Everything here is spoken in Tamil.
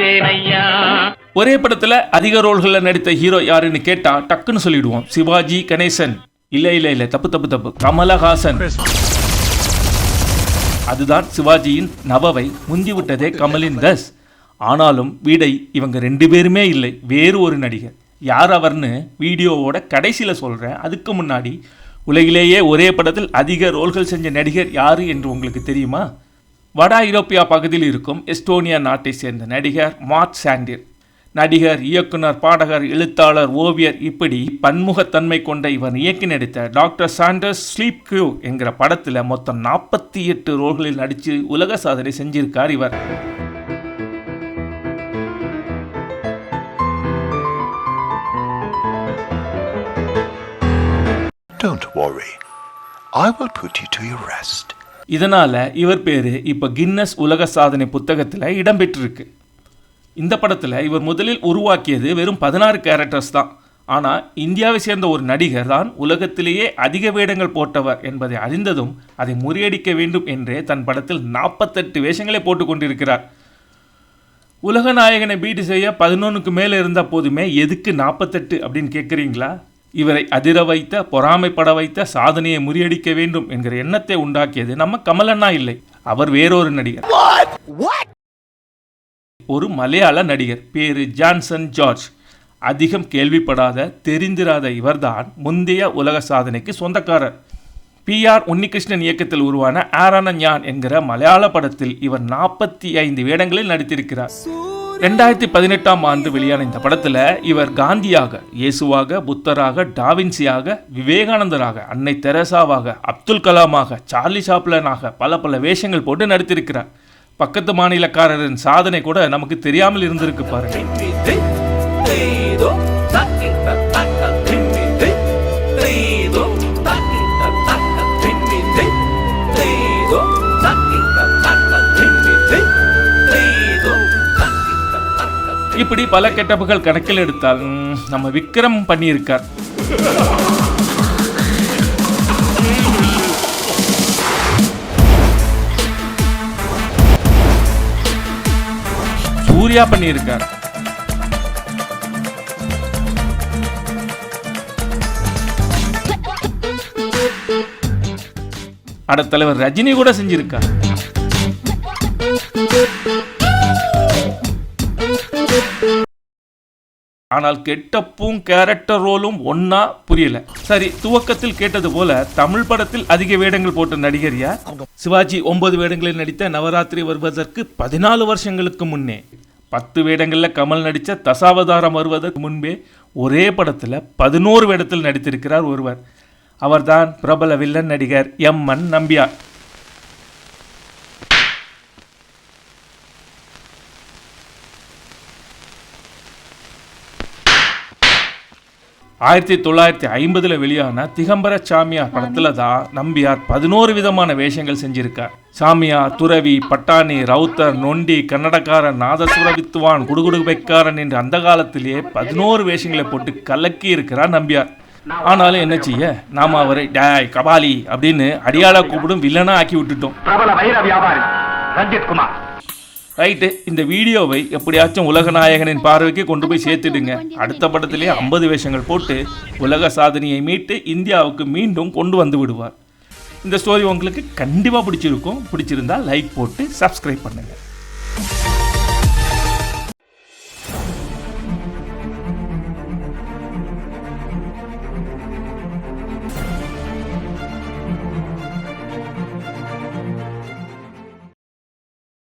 ஐயா ஒரே படத்துல அதிக ரோல்களில் நடித்த ஹீரோ யாருன்னு கேட்டா டக்குன்னு சொல்லிடுவோம். சிவாஜி கணேசன். இல்ல இல்ல இல்ல தப்பு தப்பு தப்பு. கமலஹாசன். அதுதான் சிவாஜியின் நவவை முந்திவிட்டதே கமலின் தஸ். ஆனாலும் வீடை இவங்க ரெண்டு பேருமே இல்லை வேறு ஒரு நடிகர். யார் அவர்னு வீடியோவோட கடைசியில் சொல்கிறேன் அதுக்கு முன்னாடி உலகிலேயே ஒரே படத்தில் அதிக ரோல்கள் செஞ்ச நடிகர் யார் என்று உங்களுக்கு தெரியுமா? வட ஐரோப்பியா பகுதியில் இருக்கும் எஸ்டோனியா நாட்டை சேர்ந்த நடிகர் மார்க் சாண்டிர் நடிகர் இயக்குனர் பாடகர் எழுத்தாளர் ஓவியர் இப்படி பன்முகத்தன்மை கொண்ட இவர் இயக்கி நடித்த டாக்டர் சாண்டர்ஸ் ஸ்லீப் கியூ என்கிற படத்தில் மொத்தம் நாற்பத்தி எட்டு ரோல்களில் நடித்து உலக சாதனை செஞ்சிருக்கார் இவர் Don't worry. I will put you to your rest. இதனால் இவர் பேர் இப்போ கின்னஸ் உலக சாதனை புத்தகத்தில் இடம்பெற்றிருக்கு. இந்த படத்தில் இவர் முதலில் உருவாக்கியது வெறும் பதினாறு கேரக்டர்ஸ் தான். ஆனால் இந்தியாவை சேர்ந்த ஒரு நடிகர் தான் உலகத்திலேயே அதிக வேடங்கள் போட்டவர் என்பதை அறிந்ததும் அதை முறியடிக்க வேண்டும் என்றே தன் படத்தில் நாற்பத்தெட்டு வேஷங்களை போட்டுக்கொண்டிருக்கிறார் உலக நாயகனை பீட்டு செய்ய பதினொன்றுக்கு மேலே இருந்தால் போதுமே எதுக்கு நாற்பத்தெட்டு அப்படின்னு கேட்குறீங்களா இவரை அதிர வைத்த பொறாமைப்பட வைத்த சாதனையை முறியடிக்க வேண்டும் என்கிற எண்ணத்தை உண்டாக்கியது நம்ம கமலண்ணா இல்லை. அவர் வேறொரு நடிகர். ஒரு மலையாள நடிகர். பேரு ஜான்சன் ஜார்ஜ். அதிகம் கேள்விப்படாத தெரிந்திராத இவர்தான் முந்தைய உலக சாதனைக்கு சொந்தக்காரர். பி ஆர் உன்னிகிருஷ்ணன் இயக்கத்தில் உருவான ஆரான ஞான் என்கிற மலையாள படத்தில் இவர் நாற்பத்தி ஐந்து வேடங்களில் நடித்திருக்கிறார். ரெண்டாயிரத்தி பதினெட்டாம் ஆண்டு வெளியான இந்த படத்தில் இவர் காந்தியாக இயேசுவாக புத்தராக டாவின்சியாக விவேகானந்தராக அன்னை தெரசாவாக அப்துல் கலாமாக சார்லி சாப்லனாக பல பல வேஷங்கள் போட்டு நடித்திருக்கிறார். பக்கத்து மாநிலக்காரரின் சாதனை கூட நமக்கு தெரியாமல் இருந்திருக்கு பாருங்கள் இப்படி பல கெட்டப்புகள் கணக்கில் எடுத்தால் நம்ம விக்ரம் பண்ணியிருக்கார். சூர்யா பண்ணியிருக்கார். அட தலைவர் ரஜினி கூட செஞ்சிருக்கார். ஆனால் கெட்டப்பும் கேரக்டர் ரோலும் ஒன்னா புரியல. சரி துவக்கத்தில் கேட்டது போல தமிழ் படத்தில் அதிக வேடங்கள் போட்ட நடிகர் யார்? சிவாஜி ஒன்பது வேடங்களில் நடித்த நவராத்திரி வருவதற்கு பதினாலு வருஷங்களுக்கு முன்னே. பத்து வேடங்களில் கமல் நடித்த தசாவதாரம் வருவதற்கு முன்பே ஒரே படத்தில் பதினோரு வேடத்தில் நடித்திருக்கிறார் ஒருவர். அவர்தான் பிரபல வில்லன் நடிகர் எம். என். நம்பியார். ஆயிரத்தி தொள்ளாயிரத்தி ஐம்பதுல வெளியான திகம்பர சாமியார் படத்துல தான் நம்பியார் பதினோரு விதமான வேஷங்கள் செஞ்சிருக்கார். சாமியார் துறவி பட்டாணி ரவுத்தர் நொண்டி கன்னடக்காரன் நாதசுர வித்துவான் குடுகுடுபைக்காரன் என்று அந்த காலத்திலேயே பதினோரு வேஷங்களை போட்டு கலக்கி இருக்கிறார் நம்பியார். ஆனாலும் என்ன செய்ய? நாம அவரை டேய் கபாலி அப்படின்னு அடியாளா கூப்பிடும் வில்லனா ஆக்கி விட்டுட்டோம். பிரபல வைர வியாபாரி ரஞ்சித் குமார். ரைட்டு இந்த வீடியோவை எப்படியாச்சும் உலகநாயகனின் பார்வைக்கு கொண்டு போய் சேர்த்துடுங்க. அடுத்த படத்திலே ஐம்பது வேஷங்கள் போட்டு உலக சாதனையை மீட்டு இந்தியாவுக்கு மீண்டும் கொண்டு வந்து விடுவார். இந்த ஸ்டோரி உங்களுக்கு கண்டிப்பாக பிடிச்சிருக்கும். பிடிச்சிருந்தா லைக் போட்டு சப்ஸ்கிரைப் பண்ணுங்கள்